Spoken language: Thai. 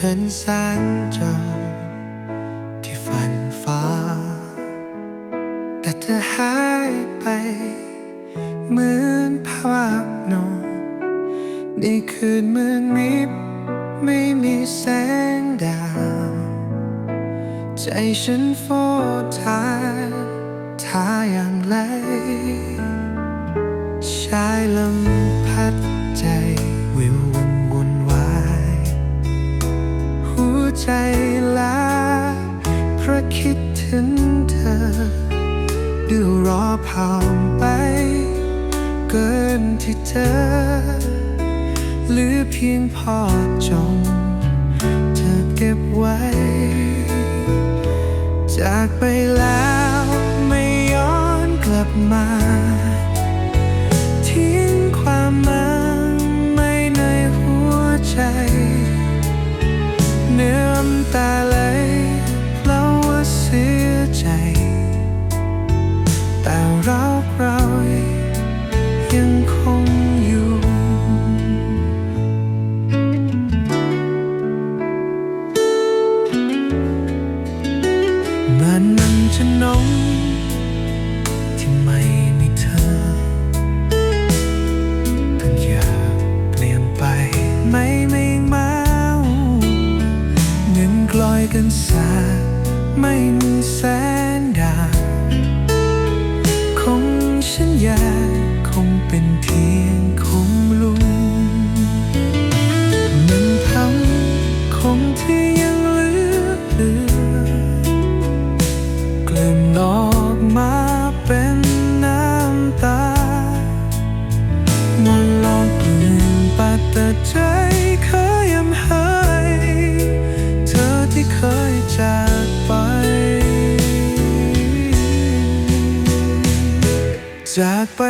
เห็นแสงจันทร์ที่ฝันฟ้า แต่เธอหายไป เหมือนภาพนอนนี่คืนมืดมิดไม่มีแสงดาว ใจฉันโฟทาทาอย่างไรชายลม ใจลาเพราะคิดถึงเธอ ดูรอผ่านไป เกินที่เธอเหลือเพียงพอจง เธอเก็บไว้ จากไปแล้ว ราเรายังคงอยู่ มันมันจะนองที่ไม่มีเธอทุกอย่างเปลี่ยนไปไม่ไม่เมาเงินกลอยกันสาไม่มีแสนดาว นออกมาเป็นน้ำตา มันลองเปลี่ยนไปแต่ใจเคยยังหายเธอที่เคยจากไป จากไป